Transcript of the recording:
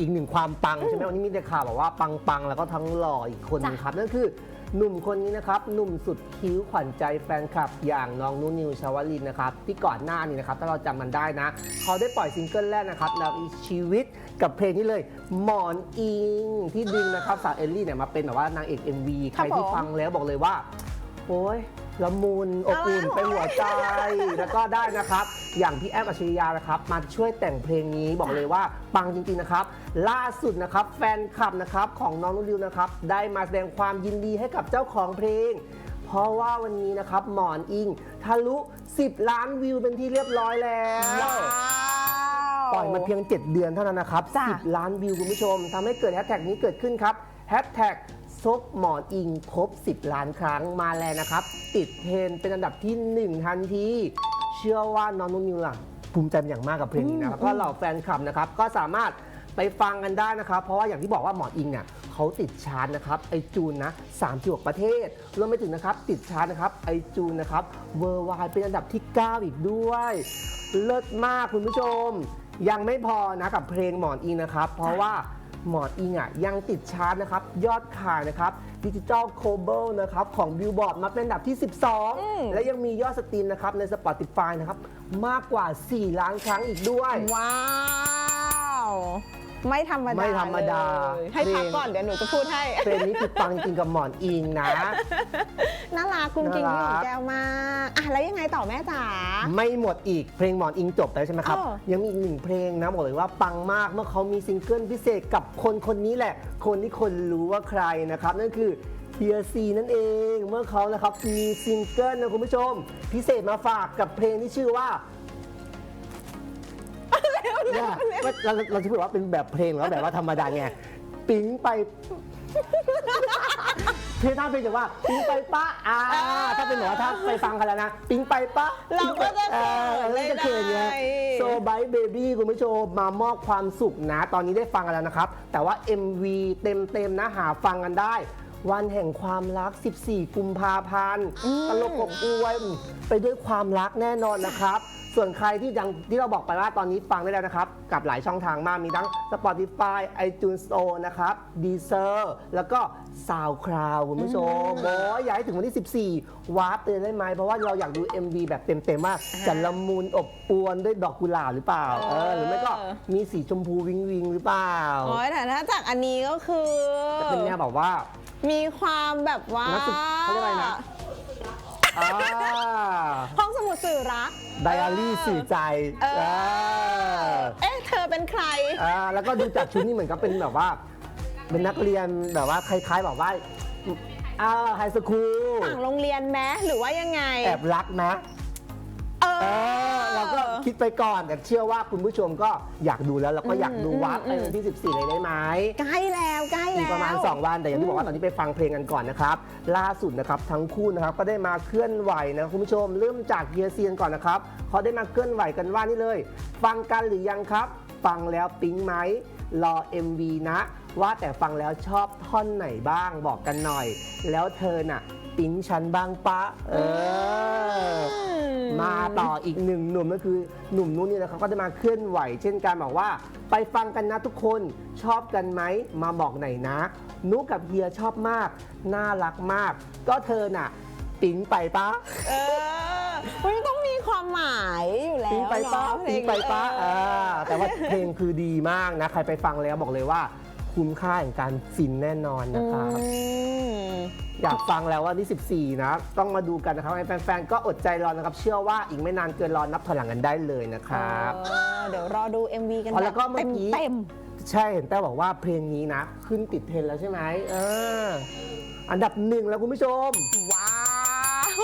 อีกหนึ่งความปังใช่ไหมวันนี้มีแต่ข่าวบอกว่าปังปังๆแล้วก็ทั้งหล่ออีกคนนึงครับนั่นคือหนุ่มคนนี้นะครับหนุ่มสุดคิ้วขวัญใจแฟนคลับอย่างน้องนูนิวชาวลินนะครับที่ก่อนหน้านี้นะครับถ้าเราจำมันได้นะ เขาได้ปล่อยซิงเกิลแรกนะครับแล้วอีกชีวิตกับเพลงนี้เลย หมอนอิงที่ดึงนะครับสาวเอลลี่เนี่ยมาเป็นแบบว่านางเอก MV ใครที่ผมฟังแล้วบอกเลยว่าโอ้ยละมุนอบอุ่นอะไรไปหัวใจแล้วก็ได้นะครับ อย่างพี่แอฟอัจฉริยานะครับมาช่วยแต่งเพลงนี้บอกเลยว่าปังจริงๆนะครับ ล่าสุดนะครับแฟนคลับนะครับของน้องนุ่นดิวนะครับได้มาแสดงความยินดีให้กับเจ้าของเพลง เพราะว่าวันนี้นะครับหมอนอิงทะลุ 10 ล้านวิวเป็นที่เรียบร้อยแล้ว ปล่อยมาเพียง 7 เดือนเท่านั้นนะครับจ้ะ 10 ล้านวิวคุณผู้ชมทำให้เกิดแฮชแท็กนี้เกิดขึ้นครับแฮชแท็กซบหมอนอิงครบ 10 ล้านครั้งมาแล้วนะครับ ติดเทรนด์เป็นอันดับที่ 1 ทันทีเชื่อว่าน้องนุ่นนิวล่ะภูมิใจเป็นอย่างมากกับเพลงนี้นะแล้วก็เหล่าแฟนคลับนะครับก็สามารถไปฟังกันได้นะครับ เพราะว่าอย่างที่บอกว่าหมอนอิงเนี่ยเขาติดชาร์ตนะครับไอจูนนะ36ประเทศรวมไปถึงนะครับติดชาร์ตนะครับไอจูนนะครับเวอร์ไวเป็นอันดับที่ 9 อีกด้วย เลิศมากคุณผู้ชม ยังไม่พอนะกับเพลงหมอนอิงนะครับ เพราะว่า หมอนอิงอะยังติดชาร์ตนะครับยอดขายนะครับดิจิ t a ลโคเบิลนะครับของบิลบอร์ดมาเป็นอันดับที่ 12 และยังมียอดสตรีมนะครับใน Spotify นะครับมากกว่า 4 ล้านครั้งอีกด้วย ว้าว ไม่ธรรมดาไม่ธรรมดาเลยให้พักก่อนเดี๋ยวหนูจะพูดให้ เพลงนี้คือปังจริงกับหมอนอิงนะ น่ารักกุ้งกิ้งน่ารักพี่ของแก้วมากอะแล้วยังไงต่อแม่จ๋า ไม่หมดอีกเพลงหมอนอิงจบแล้วใช่ไหมครับอ้อยังมีอีกหนึ่งเพลงนะบอกเลยว่าปังมากเมื่อเขามีซิงเกิลพิเศษกับคนคนนี้แหละ คนที่คนรู้ว่าใครนะครับ นั่นคือเทียซีนั่นเองเมื่อเขานะครับมีซิงเกิลนะคุณผู้ชม พิเศษมาฝากกับเพลงที่ชื่อว่าเนี่ ยว่าเราเราจะพูดว่าเป็นแบบเพลงหรือว่าแบบว่าธรรมดาไงปิ๊งไปเพลงท่าเพลงจะว่าปิ๊งไปปะอ่าถ้าเป็นหนูว่าถ้าไปฟังกันแล้วนะปิ๊งไปปะเราก็จะเอเขิอนเราจะเขินไงไม่ได้โซบ y เบบี้คุณผู้ชมมามอบความสุขนะ ตอนนี้ได้ฟังกันแล้วนะครับ แต่ว่า MV เต็มๆนะหาฟังกันได้ วันแห่งความรัก 14 กุมภาพันธ์ตลกอบอวยไปด้วยความรักแน่นอนนะครับ ส่วนใครที่ยังที่เราบอกไปว่าตอนนี้ฟังได้แล้วนะครับ กับหลายช่องทางมากมีทั้ง Spotify iTunes Store นะครับ Deezer แล้วก็ SoundCloud คุณผู้ชมโอ้ยอยากให้ถึงวันที่ 14 วาร์ปเตือนได้ไหม เพราะว่าเราอยากดู MV แบบเต็มๆว่าจะละมุนอบอวนด้วยดอกกุหลาบหรือเปล่าเออหรือไม่ก็มีสีชมพูวิงวิงหรือเปล่าโอ้ยแต่ถ้าจากอันนี้ก็คือจะเป็นแนวแบบว่า มีความแบบว่านักศึกเขาเรียกอะไรนะ รัก ไดอารี่สื่อใจเอออ่าเอ๊ะ เธอเป็นใคร อ่าแล้วก็ดูจากชุดนี่เหมือนกับเป็นแบบว่า เป็นนักเรียนแบบว่าคล้ายๆแบบว่าอ่าไฮสคูลต่างโรงเรียนไหมหรือว่ายังไง แอบรักนะ คิดไปก่อนแต่เชื่อว่าคุณผู้ชมก็อยากดูแล้วเราก็อยากดูอืมวัดอืในมวันที่ 14 เลยได้ไหมใกล้แล้วใกล้อีแล้กว ประมาณ 2 วันแต่อย่างที่บอกว่าตอนนี้ไปฟังเพลงกันก่อนนะครับ ล่าสุดนะครับทั้งคู่นะครับก็ได้มาเคลื่อนไหวนะคุณผู้ชมเริ่มจากเยียเซียนก่อนนะครับเขาได้มาเคลื่อนไหวกันว่านี่เลย ฟังกันหรือยังครับ ฟังแล้วปิ๊งไหมรอ MV นะ ว่าแต่ฟังแล้วชอบท่อนไหนบ้างบอกกันหน่อย แล้วเธอน่ะ ปิ๊งฉันบ้างปะ เออ มาต่ออีกหนึ่งหนุ่มก็คือหนุ่มนู้นนี่นะครับก็จะมาเคลื่อนไหว เช่นการบอกว่า ไปฟังกันนะทุกคนชอบกันไหมมาบอกหน่อยนะ นุกกับเฮียชอบมาก น่ารักมาก ก็เธอน่ะ ปิ๊งไปปะเออมันต้องมีความหมายอยู่แล้วปิ๊งไปปะเนาะเพลปิ๊งงไปปะเออ่าอแต่ว่าเพลงคือดีมากนะ ใครไปฟังแล้วบอกเลยว่า คุ้มค่าแห่งการฟินแน่นอนนะครับ อืม อยากฟังแล้วว่าที่ 14 นะ ต้องมาดูกันนะครับให้แฟนๆ ก็อดใจรอนะครับ เชื่อว่าอีกไม่นานเกินรอนับถอยหลังกันได้เลยนะครับ เออเดี๋ยวรอดู MV กันอ๋อแบแล้วบก็เมื่เต็อมกี้ เต็มใช่เห็นแต่บอกว่าเพลงนี้นะ ขึ้นติดเทรนด์แล้วใช่ไหมเออ อันดับหนึ่งแล้วคุณผู้ชมว้าว